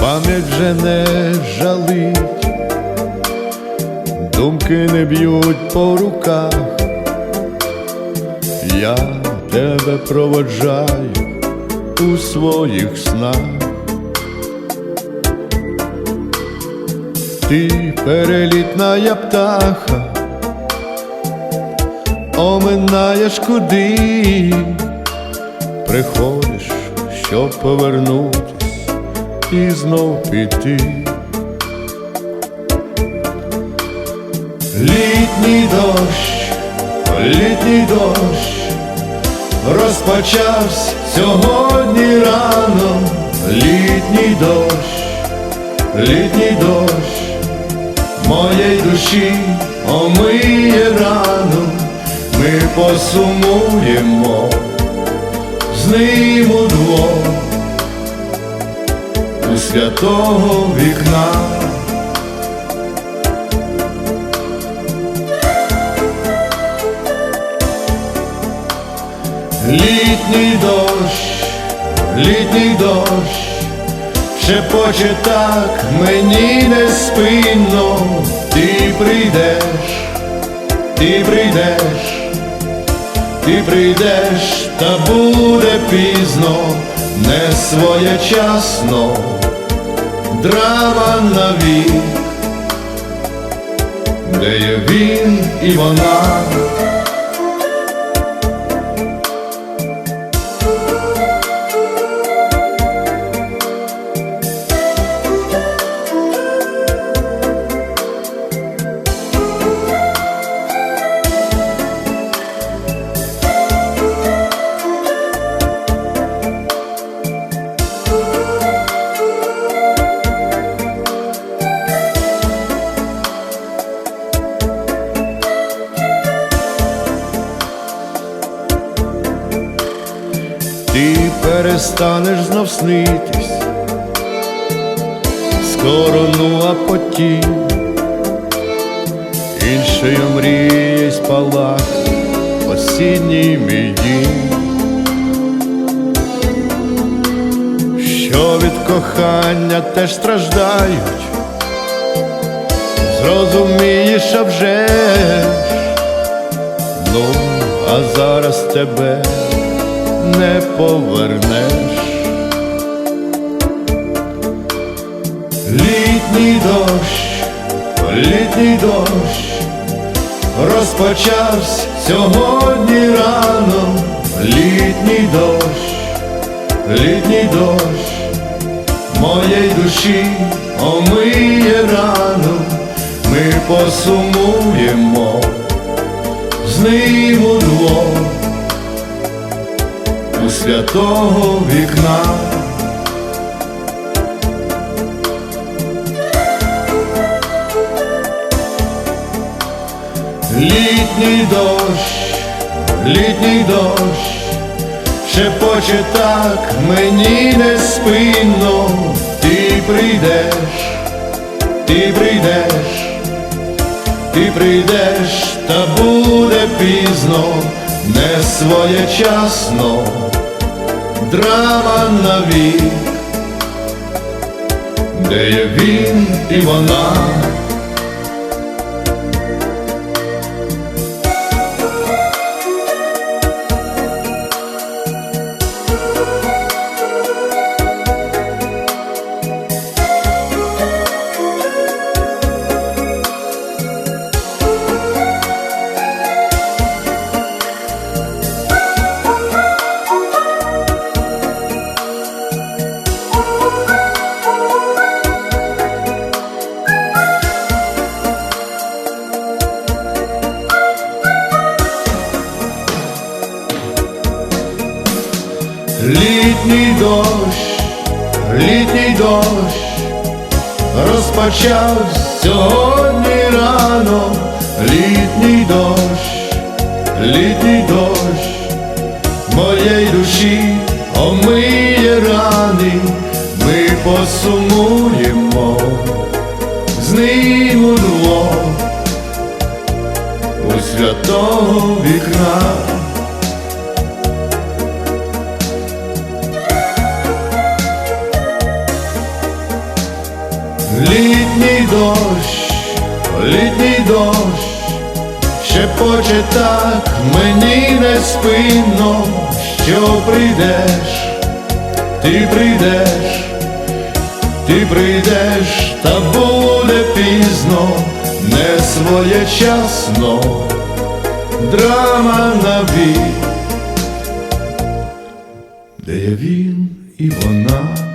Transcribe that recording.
пам'ять вже не жалить, думки не б'ють по руках, я тебе проводжаю у своїх снах. Ти перелітна я птаха, оминаєш куди, приходиш, щоб повернутись і знов піти. Літній дощ, літній дощ, розпочався сьогодні рано, літній дощ, літній дощ, моєї душі омиє рану, ми посумуємо з ним удвох святого вікна. Літній дощ, літній дощ, шепоче так мені не спинно, ти прийдеш, ти прийдеш, ти прийдеш, та буде пізно, не своєчасно, драма навік, де є він і вона. Перестанеш знов снитись, скоро ну а потім іншою мрією спалах осінній мій дім, що від кохання теж страждають, зрозумієш, а вже ж, ну, а зараз тебе не повернеш. Літній дощ, літній дощ, розпочався сьогодні рано, літній дощ, літній дощ, моєї душі омиє рану, ми посумуємо з ним удвох у святого вікна. Літній дощ, літній дощ, шепоче так мені не спинно, ти прийдеш, ти прийдеш, ти прийдеш, та буде пізно, не своєчасно, драма навік, де є він і вона. Літній дощ, літній дощ, розпочав сьогодні рано, літній дощ, літній дощ, моєї душі омиє рани, ми посумуємо з ним удвох у святого вікна. Літній дощ, літній дощ, шепоче так мені не спинно, що прийдеш, ти прийдеш, ти прийдеш, та буде пізно, не своєчасно, драма навік, де він і вона.